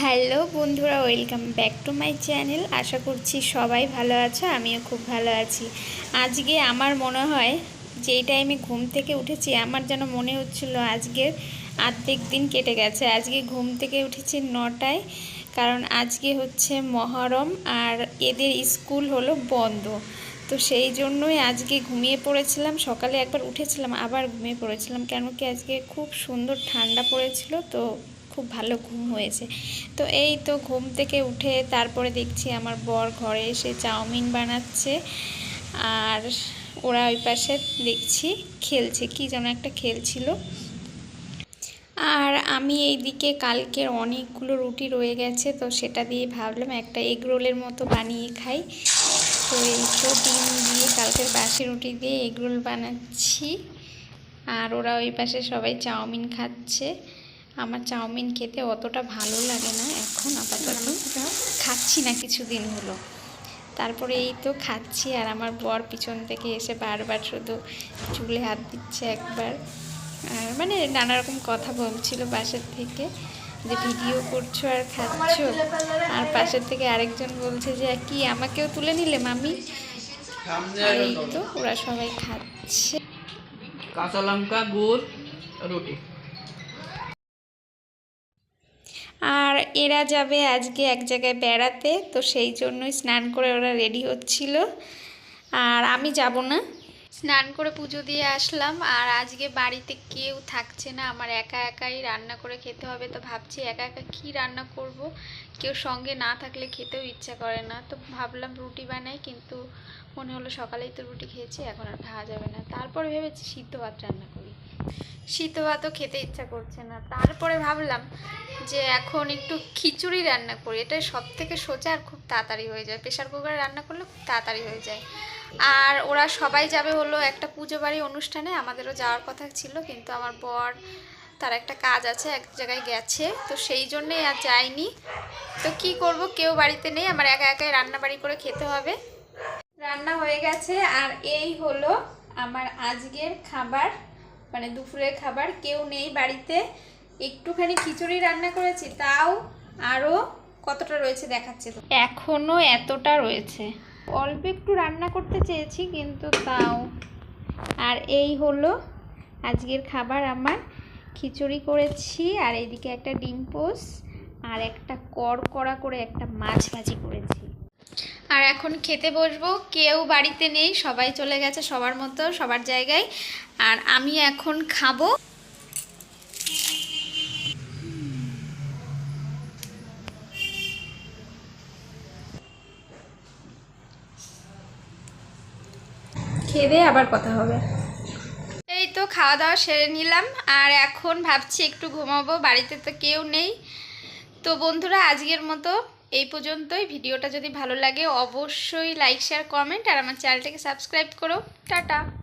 Hello বন্ধুরা, welcome back to my channel. আশা করছি সবাই ভালো আছো, আমিও খুব ভালো আছি। আজকে আমার মনে হয় যেই টাইমে ঘুম থেকে উঠেছি, আমার যেন মনে হচ্ছিল আজকের আর্ধেক দিন কেটে গেছে। আজকে ঘুম থেকে উঠেছি নটায়, কারণ আজকে হচ্ছে মহরম আর এদের স্কুল হলো বন্ধ। তো সেই জন্যই আজকে ঘুমিয়ে পড়েছিলাম, সকালে একবার উঠেছিলাম, আবার ঘুমিয়ে পড়েছিলাম, কেন কি আজকে খুব সুন্দর ঠান্ডা পড়েছিল, তো খুব ভালো ঘুম হয়েছে। তো এই তো ঘুম থেকে উঠে তারপরে দেখছি আমার বর ঘরে এসে চাউমিন বানাচ্ছে। আর ওরা ওই পাশে দেখছি খেলছে, কি যেন একটা খেলছিল। আর আমি এইদিকে কালকের অনেকগুলো রুটি রয়ে গেছে, তো সেটা দিয়ে ভাবলাম একটা এগ রোলের মতো বানিয়ে খাই। তো এই তো ডিম দিয়ে কালকের বাসি রুটি দিয়ে এগ রোল বানাচ্ছি। আর ওরা ওই পাশে সবাই চাউমিন খাচ্ছে। আমার চাউমিন খেতে অতটা ভালো লাগে না এখন আপাতত। খাচ্ছি না কিছুদিন হলো। তারপরে এই তো খাচ্ছি আর আমার বর পিছন থেকে এসে বারবার শুধু চুলে হাত দিচ্ছে একবার। আর মানে নানা রকম কথা বলছিল পাশের থেকে যে ভিডিও করছ আর খাচ্ছ। আর পাশের থেকে আরেকজন বলছে যে কি আমাকেও তুলে নিলে মামি? আর এই তো ওরা সবাই খাচ্ছে। কাঁচা লঙ্কা গুড় রুটি। আর এরা যাবে আজকে এক জায়গায় বেড়াতে, তো সেই জন্যই স্নান করে ওরা রেডি হচ্ছিল। আর আমি যাব না। স্নান করে পুজো দিয়ে আসলাম, আর আজকে বাড়িতে কেউ থাকছে না। আমার একা একাই রান্না করে খেতে হবে, তো ভাবছি একা একা কি রান্না করব? কেউ সঙ্গে না থাকলে খেতেও ইচ্ছা করে না। তো ভাবলাম রুটি বানাই, কিন্তু মনে হলো সকালেই তো রুটি খেয়েছি, এখন আর খাওয়া যাবে না। তারপরে ভেবেছি সিদ্ধ ভাত রান্না করি সিদ্ধ ভাতও খেতে ইচ্ছা করছে না। তারপরে ভাবলাম যে এখন একটু খিচুড়ি রান্না করি। এটা সব থেকে সোজা আর খুব তাড়াতাড়ি হয়ে যায়। প্রেশার কুকারে রান্না করলে খুব তাড়াতাড়ি হয়ে যায়। আর ওরা সবাই যাবে হলো একটা পুজো বাড়ি অনুষ্ঠানে। আমাদেরও যাওয়ার কথা ছিল, কিন্তু আমার বর, তার একটা কাজ আছে, এক জায়গায় গেছে। তো সেই জন্যেই আর যায়নি। তো কি করব, কেউ বাড়িতে নেই। আমার একা একাই রান্না বাড়ি করে খেতে হবে। রান্না হয়ে গেছে। আর এই হলো আমার আজকের খাবার। মানে দুপুরের খাবার, কেউ নেই বাড়িতে। একটুখানি খিচুড়ি রান্না করেছি, তাও আরও কতটা রয়েছে দেখাচ্ছে তো। এখনও এতটা রয়েছে। অল্প একটু রান্না করতে চেয়েছি, কিন্তু তাও। আর এই হলো আজকের খাবার আমার। খিচুড়ি করেছি, আর এইদিকে একটা ডিম পোস, আর একটা কড়কড়া করে একটা মাছ ভাজি করেছি। আর এখন খেতে বসবো। কেউ বাড়িতে নেই, সবাই চলে গেছে সবার মতো, সবার জায়গায়। আর আমি এখন খাব। খেয়ে আবার কথা হবে। এই তো খাওয়া দাওয়া সেরে নিলাম। আর এখন ভাবছি একটু ঘুমাবো, বাড়িতে তো কেউ নেই। তো বন্ধুরা, আজকের মতো এই পর্যন্তই। ভিডিওটা যদি ভালো লাগে, অবশ্যই লাইক শেয়ার কমেন্ট আর আমার চ্যানেলটাকে সাবস্ক্রাইব করো। টাটা।